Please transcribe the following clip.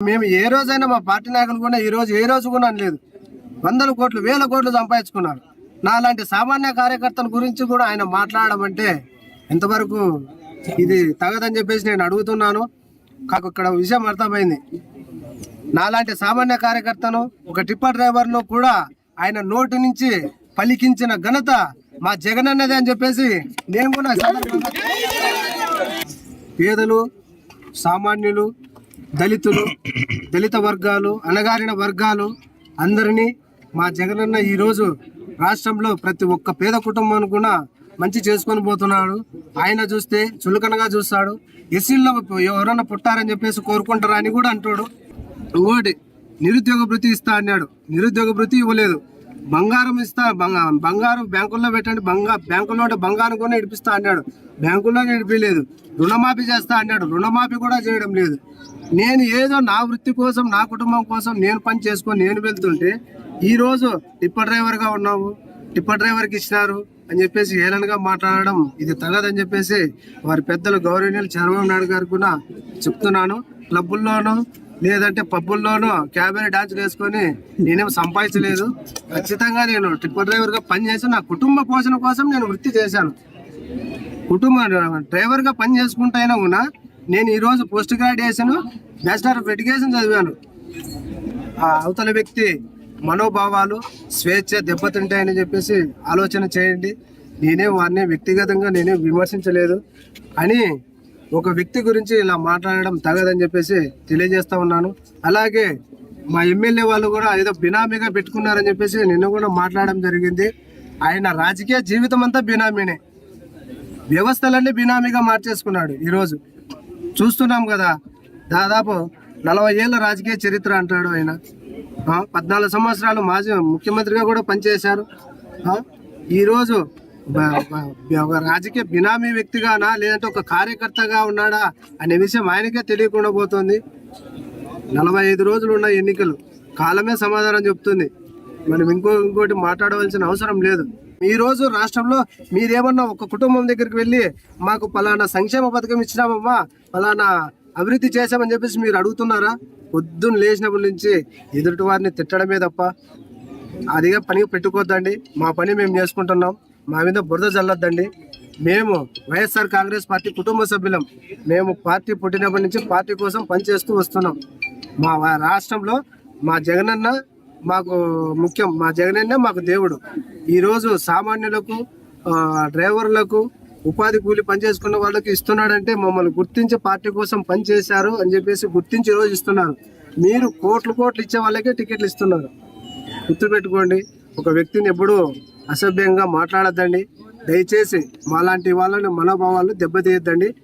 మేము ఏ రోజైనా మా పార్టీ నాయకులు కూడా ఈ రోజు ఏ రోజు కూడా లేదు వందల కోట్లు వేల కోట్లు సంపాదించుకున్నారు. నాలాంటి సామాన్య కార్యకర్తల గురించి కూడా ఆయన మాట్లాడడం అంటే ఎంతవరకు ఇది తగదని చెప్పేసి నేను అడుగుతున్నాను. కాకు ఇక్కడ విషయం అర్థమైంది. నాలాంటి సామాన్య కార్యకర్తను ఒక టిప్పర్ డ్రైవర్ను కూడా ఆయన నోటి నుంచి పలికించిన ఘనత మా జగన్ అన్నదే అని చెప్పేసి నేను కూడా పేదలు సామాన్యులు దళితులు దళిత వర్గాలు అణగారిన వర్గాలు అందరినీ మా జగనన్న ఈరోజు రాష్ట్రంలో ప్రతి ఒక్క పేద కుటుంబాన్ని కూడా మంచి చేసుకొని పోతున్నాడు. ఆయన చూస్తే చులకనగా చూస్తాడు. ఎస్సీల్లో ఎవరన్నా పుట్టారని చెప్పేసి కోరుకుంటారా అని కూడా అంటాడు. ఇంకోటి నిరుద్యోగ భృతి ఇస్తా అన్నాడు. నిరుద్యోగ భృతి ఇవ్వలేదు. బంగారం ఇస్తా బంగా- బంగారం బ్యాంకుల్లో పెట్టండి బంగా బ్యాంకుల్లో ఉంటే బంగారం కూడా ఇడిపిస్తా అన్నాడు. బ్యాంకుల్లో ఇడిపిలేదు రుణమాఫీ చేస్తా అన్నాడు. రుణమాఫీ కూడా చేయడం లేదు. నేను ఏదో నా వృత్తి కోసం నా కుటుంబం కోసం నేను పని చేసుకొని నేను వెళ్తుంటే ఈరోజు టిప్పర్ డ్రైవర్గా ఉన్నావు టిప్పర్ డ్రైవర్కి ఇచ్చినారు అని చెప్పేసి ఏలనగా మాట్లాడడం ఇది తగదని చెప్పేసి వారి పెద్దలు గౌరవనీయులు చంద్రబాబు నాయుడు గారు కూడా చెప్తున్నాను. క్లబ్బుల్లోనూ లేదంటే పబ్బుల్లోనూ క్యాబరీ డాన్సులు వేసుకొని నేనేం సంపాదించలేదు. ఖచ్చితంగా నేను టిప్పర్ డ్రైవర్గా పనిచేసి నా కుటుంబ పోషణ కోసం నేను వృత్తి చేశాను. కుటుంబ డ్రైవర్గా పని చేసుకుంటైనా అయినా కూడా నేను ఈరోజు post graduation bachelor of education చదివాను. ఆ అవతల వ్యక్తి మనోభావాలు స్వేచ్ఛ దెబ్బతింటాయని చెప్పేసి ఆలోచన చేయండి. నేనే వారిని వ్యక్తిగతంగా నేనే విమర్శించలేదు. అని ఒక వ్యక్తి గురించి ఇలా మాట్లాడడం తగదని చెప్పేసి తెలియజేస్తా ఉన్నాను. అలాగే మా ఎమ్మెల్యే వాళ్ళు కూడా ఏదో బినామీగా పెట్టుకున్నారని చెప్పేసి నిన్న కూడా మాట్లాడడం జరిగింది. ఆయన రాజకీయ జీవితం అంతా బినామీనే. వ్యవస్థలన్నీ బినామీగా మార్చేసుకున్నాడు ఈరోజు. చూస్తున్నాం కదా దాదాపు నలభై ఏళ్ళ రాజకీయ చరిత్ర అంటాడు ఆయన. పద్నాలుగు సంవత్సరాలు మాజీ ముఖ్యమంత్రిగా కూడా పనిచేశారు. ఈరోజు ఒక రాజకీయ బినామీ వ్యక్తిగానా లేదంటే ఒక కార్యకర్తగా ఉన్నాడా అనే విషయం ఆయనకే తెలియకుండా పోతుంది. నలభై ఐదు రోజులు ఉన్న ఎన్నికలు కాలమే సమాధానం చెప్తుంది. మనం ఇంకో ఇంకోటి మాట్లాడవలసిన అవసరం లేదు. ఈ రోజు రాష్ట్రంలో మీరేమన్నా ఒక కుటుంబం దగ్గరికి వెళ్ళి మాకు పలానా సంక్షేమ పథకం ఇచ్చినామమ్మా పలానా అభివృద్ధి చేశామని చెప్పేసి మీరు అడుగుతున్నారా? పొద్దున్న లేచినప్పటి నుంచి ఎదుటి వారిని తిట్టడమే తప్ప అదిగా పని పెట్టుకోవద్దండి మా పని మేము చేసుకుంటున్నాం. మా మీద బురద చల్లద్దండి మేము వైఎస్ఆర్ కాంగ్రెస్ పార్టీ కుటుంబ సభ్యులం. మేము పార్టీ పుట్టినప్పటి నుంచి పార్టీ కోసం పనిచేస్తూ వస్తున్నాం. మా రాష్ట్రంలో మా జగనన్న మాకు ముఖ్యం. మా జగనన్న మాకు దేవుడు. ఈరోజు సామాన్యులకు డ్రైవర్లకు ఉపాధి కూలి పనిచేసుకున్న వాళ్ళకి ఇస్తున్నాడంటే మమ్మల్ని గుర్తించి పార్టీ కోసం పనిచేశారు అని చెప్పేసి గుర్తించి ఈరోజు ఇస్తున్నారు. మీరు కోట్లు కోట్లు ఇచ్చే వాళ్ళకే టికెట్లు ఇస్తున్నారు. గుర్తుపెట్టుకోండి. ఒక వ్యక్తిని ఎప్పుడూ అసభ్యంగా మాట్లాడద్దండి. దయచేసి మాలాంటి వాళ్ళని మనోభావాలు దెబ్బతీయద్దండి.